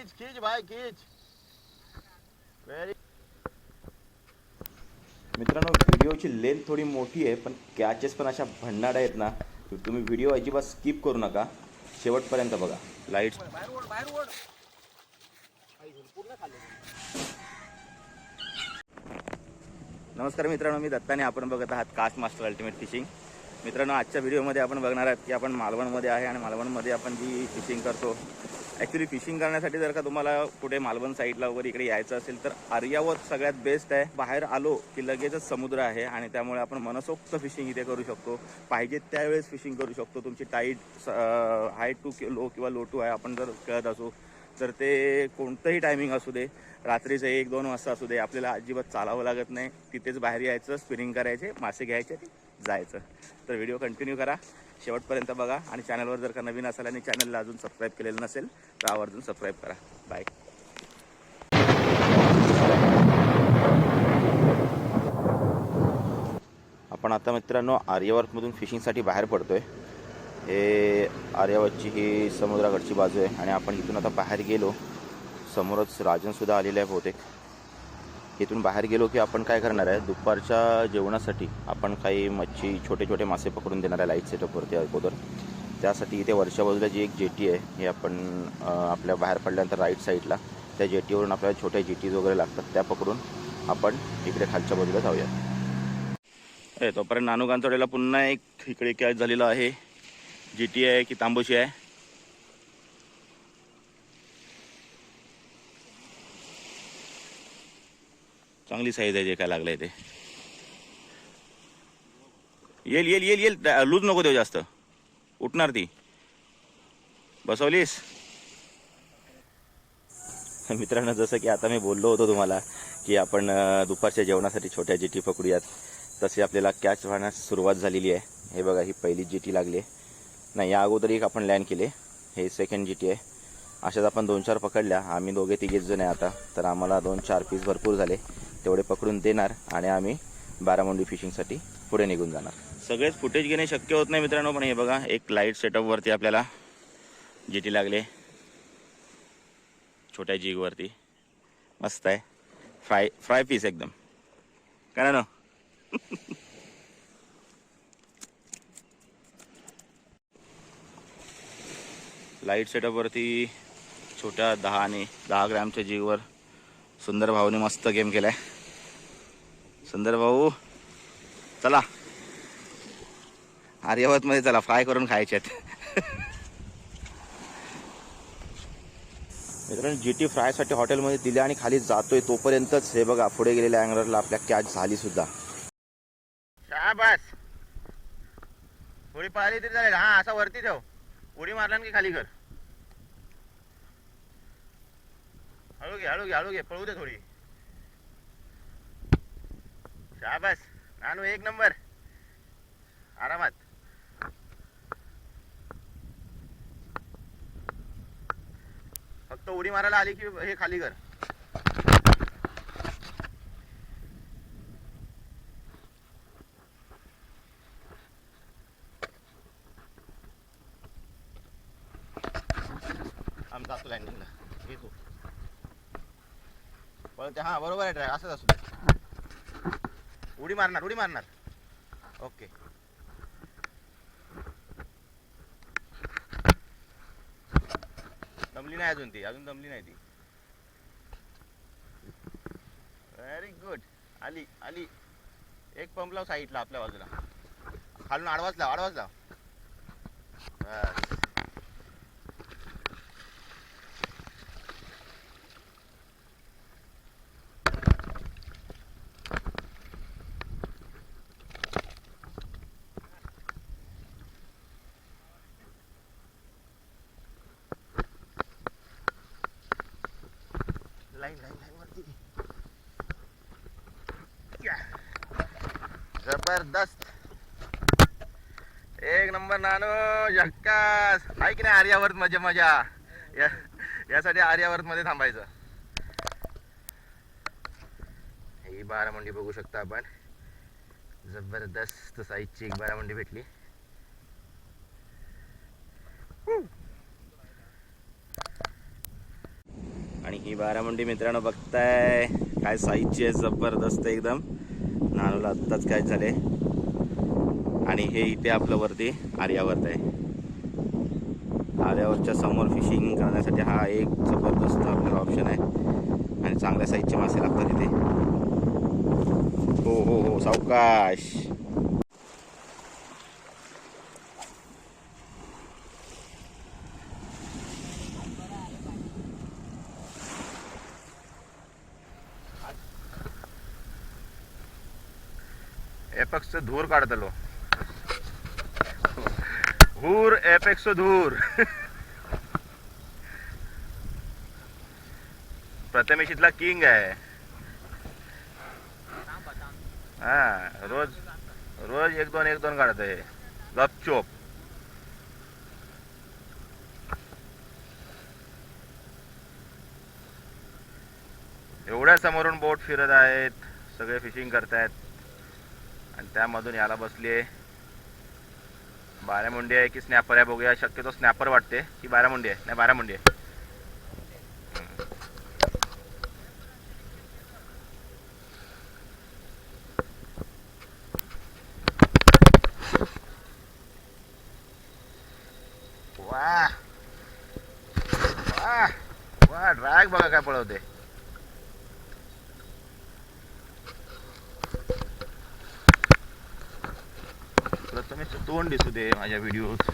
खींच खींच भाई खींच व्हेरी मित्रांनो व्हिडिओची लेंथ थोडी मोठी आहे पण कॅचेस पण अशा भंडाड आहेत ना की तुम्ही व्हिडिओ अजिबात स्किप करू नका. शेवटपर्यंत बघा. खाल्ले नमस्कार मित्रांनो मी दत्ताने. आपण बघत आहात कास्ट मास्टर अल्टिमेट फिशिंग मित्रांनो आजच्या व्हिडिओमध्ये आपण बघणार आहात की आपण मालवणमध्ये आहे आणि मालवणमध्ये आपण जी फिशिंग करतो ॲक्च्युली फिशिंग करण्यासाठी जर का तुम्हाला कुठे मालवण साईडला वगैरे इकडे यायचं असेल तर आर्यावत सगळ्यात बेस्ट आहे. बाहेर आलो की लगेचच समुद्र आहे आणि त्यामुळे आपण मनसोक्त फिशिंग इथे करू शकतो. पाहिजे त्यावेळेस फिशिंग करू शकतो. तुमची टाईट हाय टू लो किंवा लो टू आहे आपण जर खेळत असू तर ते कोणतंही टायमिंग असू दे. रात्रीचं एक दोन वाजता असू दे. आपल्याला अजिबात चालावं लागत नाही. तिथेच बाहेर यायचं स्पिनिंग करायचे मासे घ्यायचे जायचं. तर व्हिडिओ कंटिन्यू करा. शेवटपर्यंत बघा. आणि चॅनलवर जर का नवीन असाल आणि चॅनलला अजून सबस्क्राईब केलेलं नसेल तर आवर्जून सबस्क्राईब करा. बाय आपण आता मित्रांनो आर्यवर्तमधून फिशिंगसाठी बाहेर पडतोय. हे आर्यावतची ही समुद्राकडची बाजू आहे. आणि आपण इथून आता बाहेर गेलो. समोरच राजनसुद्धा आलेले आहे बहुतेक. इथून बाहेर गेलो की आपण काय करणार आहे? दुपारच्या जेवणासाठी आपण काही मच्छी छोटे छोटे मासे पकडून देणार आहे लाइट सेटअपवरती अगोदर. त्यासाठी इथे वरच्या बाजूला जी एक जेटी आहे हे आपण आपल्या बाहेर पडल्यानंतर राईट साईडला त्या जेटीवरून आपल्याला छोट्या जेटीज वगैरे लागतात त्या पकडून आपण इकडे खालच्या बाजूला जाऊया तोपर्यंत नानू पुन्हा एक इकडे कॅच झालेला आहे. जेटी टी आहे की तांबोशी आहे? चांगली साईज आहे जे काय लागलंय ते. येईल येईल येईल येईल. लूज नको देऊ जास्त. उठणार ती. बसवलीस? मित्रांनो जसं की आता मी बोललो होतो तुम्हाला की आपण दुपारच्या जेवणासाठी छोट्या जिटी पकडूयात. तसे आपल्याला कॅच वाहण्यास सुरुवात झालेली आहे. हे बघा ही पहिली जिटी लागली आहे. नाही या अगोदर एक आपण लँड केले. हे सेकंड जिटी आहे. अशाच आपण दोन चार पकडल्या. आम्ही दोघे तिघेच जण आहे आता. तर आम्हाला दोन चार पीस भरपूर झाले. तेवढे पकडून देणार आणि आम्ही बारामुंडी फिशिंगसाठी पुढे निघून जाणार. सगळेच फुटेज घेणे शक्य होत नाही मित्रांनो पण हे बघा एक लाइट सेटअपवरती आपल्याला जीटी लागले. छोट्या जीगवरती मस्त आहे. फ्राय फ्राय पीस एकदम. काय ना लाइट सेटअपवरती छोट्या दहा आणि दहा ग्रॅमच्या जीववर सुंदर भावने मस्त गेम केला आहे सुंदर भाऊ. चला. आर्यावतमध्ये चला फ्राय करून खायचे आहेत. मित्रांनो जी टी फ्रायसाठी हॉटेलमध्ये दिले आणि खाली जातोय तोपर्यंतच हे बघा पुढे गेलेल्या अँगरला आपल्या कॅच झाली सुद्धा. शाबास. थोडी पळाली तरी चालेल. हा असा वरती ठेव. उडी मारला की खाली कर. हळू घे हळू घे हळू घे. पळू दे थोडी. शाबास. नानू एक नंबर. आरामात. फक्त उडी मारायला आली की हे खाली कर. आमचा असतो लँडिंगला पण ते. हा बरोबर आहे ट्रॅक असंच असू उडी मारणार उडी मारणार. ओके. दमली नाही अजून ती अजून दमली नाही ती. व्हेरी गुड आली आली. एक पंप लाव साईडला आपल्या बाजूला. खालून आडवाच लाव आडवाच लाव बस लाईन लाईन लाईन वरती या. जबरदस्त. एक नंबर नानो झक्कास. आहे की नाही आर्यावर्त मजा मजा? या यासाठी आर्यावर्त मध्ये थांबायचं. ही बारामंडी बघू शकता आपण. जबरदस्त साईजची एक बारामंडी भेटली. आणि ही बारामुंडी मित्रांनो बघताय. काय साईजची आहे जबरदस्त एकदम. नानूला आत्ताच काय झाले? आणि हे इथे आपलं वरती आर्यावर्त आहे. आर्यावरच्या समोर फिशिंग करण्यासाठी हा एक जबरदस्त आपल्याला ऑप्शन आहे. आणि चांगल्या साईजचे मासे लागतात इथे. हो हो हो सावकाश. एपेक्स धूर काढतलो धूर एपेक्स धूर. प्रथमेश इथला किंग आहे. हा रोज रोज एक दोन एक दोन काढत आहे गपचोप एवढ्या समोरून बोट फिरत आहेत सगळे फिशिंग करतायत. आणि त्यामधून याला बसली आहे बारामुंडी आहे की स्नॅपर आहे बघूया. शक्यतो स्नॅपर वाटते. की बारामुंडी आहे. नाही बारामुंडी आहे वा वा वा ड्रॅग बघा काय पळवते प्रथमेश तोंड दिसू दे माझ्या व्हिडिओत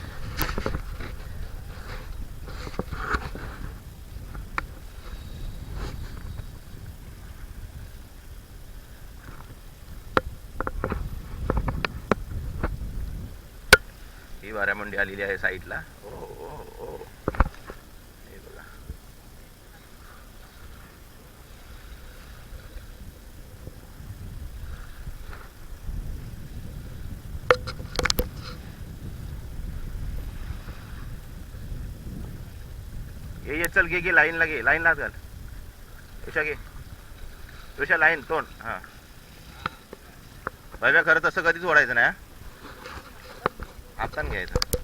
ही बारामुंडी आलेली आहे साईडला ओ ओ ओ हे बघा ये ये चल घे घे लाईन लागे लाईन लाच घाल उषा घे. उषा लाईन तोंड. हा. भव्या खरं तसं कधीच ओढायचं नाही आपण घ्यायचं.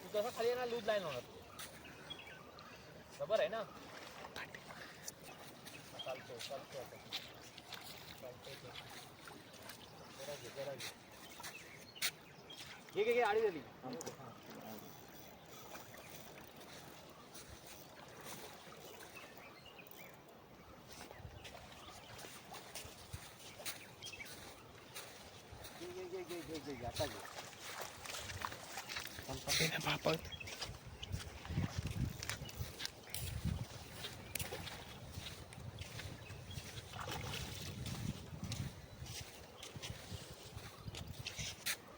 तू तसं खाली ना लूज लाईन होणार खबर आहे ना चालतो चालतो आता चालतंय ते. जरा घे, जरा घे. घे घे घे आडी झाली घे, घे, घे, घे, घे, घे, घे, आता घे.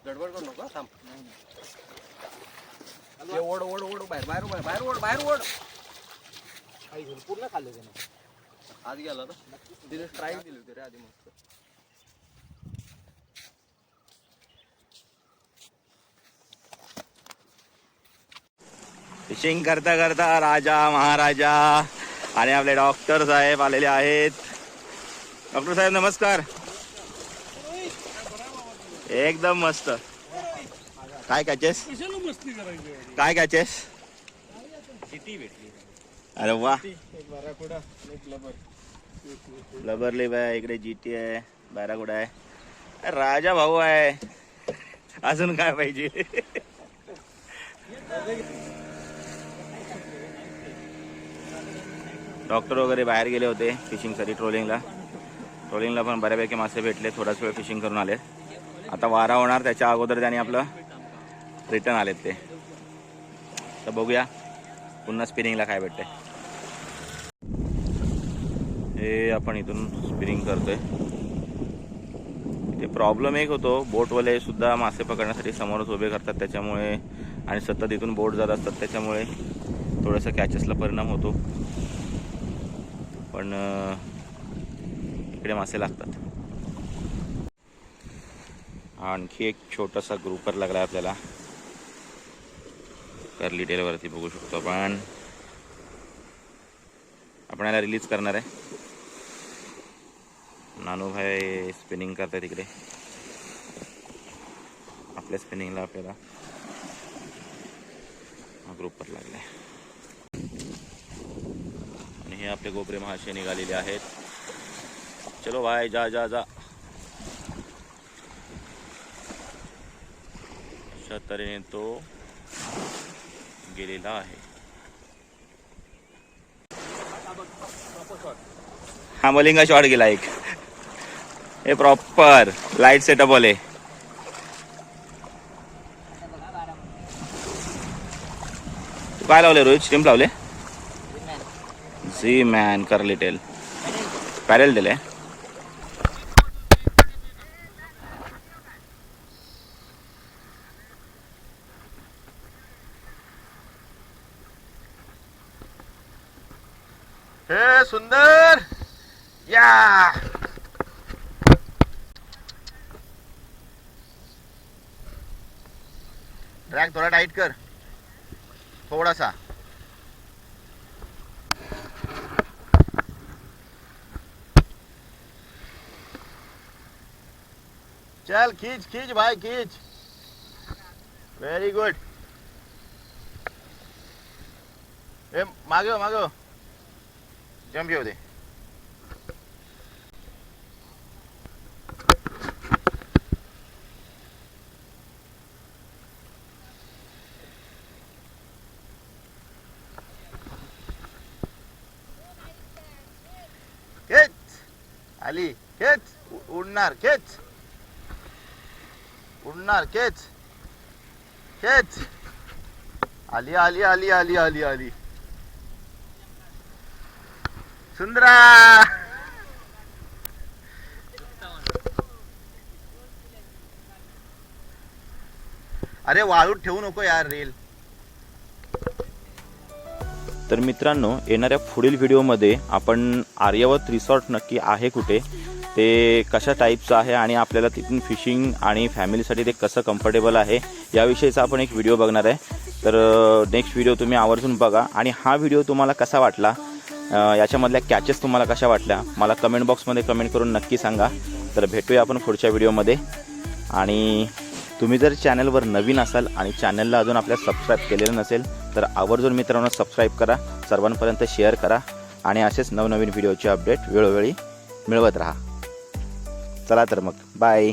गडबड करू नको थांब. ते ओढ ओढ ओढ बाहेर बाहेर ओढ, बाहेर ओढ बाहेर ओढ. काही पूर्ण खाल्लं त्याने. आज गेला ना तिने स्ट्राईक दिली होती रे आधी मस्त. फिशिंग करता करता राजा महाराजा आणि आपले डॉक्टर साहेब आलेले आहेत. डॉक्टर साहेब नमस्कार. एकदम मस्त. काय कॅचेस काय कॅचेस अरे वा. लबर. लिप आहे इकडे जीटी आहे बॅराकुडा आहे. अरे राजा भाऊ आहे. अजून काय पाहिजे? डॉक्टर वगैरे बाहेर गेले होते फिशिंगसाठी ट्रोलिंगला. ट्रोलिंगला पण बऱ्यापैकी मासे भेटले थोडाच वेळ फिशिंग करून आले आता वारा होणार त्याच्या अगोदर त्यांनी आपलं रिटर्न आलेत ते. तर बघूया पुन्हा स्पिनिंगला काय भेटते हे आपण इथून स्पिनिंग करतोय. ते प्रॉब्लेम एक होतो बोटवाले सुद्धा मासे पकडण्यासाठी समोरच उभे करतात त्याच्यामुळे आणि सतत इथून बोट जात असतात त्याच्यामुळे थोडंसं कॅचेसला परिणाम होतो. पण इकडे मासे लागतात. आणखी एक छोटासा ग्रुपर लागला आपल्याला. कर्ली टेलवरती बघू शकतो आपण. आपण याला रिलीज करणार आहे. नानूभाई स्पिनिंग करतात तिकडे आपल्या स्पिनिंगला आपल्याला हा ग्रुपर लागलाय. आहे हे आपले गोबरे महाशय निघालेले आहेत. चलो बाय जा जा जा. अशा तऱ्हेने तो गेलेला आहे. हा मलिंगा शॉट गेला एक. हे प्रॉपर लाइट सेटअप वाले. तू काय लावले रोहित? स्ट्रीम लावले सी मॅन करली टेल पॅरेल दिले। हे सुंदर। या। ट्रॅक थोडा टाईट कर. थोडासा. चल खींच खींच भाई खींच। व्हेरी गुड ए मागे हो, मागे हो. येऊ दे. खेच. आली. खेच. उडणार. खेच. उडणार खेच. केच आली आली आली आली आली आली. सुंदरा! अरे वाळूत ठेवू नको यार रेल. तर मित्रांनो येणाऱ्या पुढील व्हिडिओमध्ये आपण आर्यवत रिसॉर्ट नक्की आहे कुठे? ते कशा टाईपचं आहे आणि आपल्याला तिथून फिशिंग आणि फॅमिलीसाठी ते कसं कम्फर्टेबल आहे याविषयीचा आपण एक व्हिडिओ बघणार आहे. तर नेक्स्ट व्हिडिओ तुम्ही आवर्जून बघा. आणि हा व्हिडिओ तुम्हाला कसा वाटला? याच्यामधल्या कॅचेस तुम्हाला कशा वाटल्या? मला कमेंट बॉक्समध्ये कमेंट करून नक्की सांगा. तर भेटूया आपण पुढच्या व्हिडिओमध्ये आणि तुम्ही जर चॅनलवर नवीन असाल आणि चॅनलला अजून आपल्या सबस्क्राईब केलेलं नसेल तर आवर्जून मित्रांनो सबस्क्राईब करा. सर्वांपर्यंत शेअर करा. आणि असेच नवनवीन व्हिडिओचे अपडेट वेळोवेळी मिळवत राहा. चला तर मग. बाय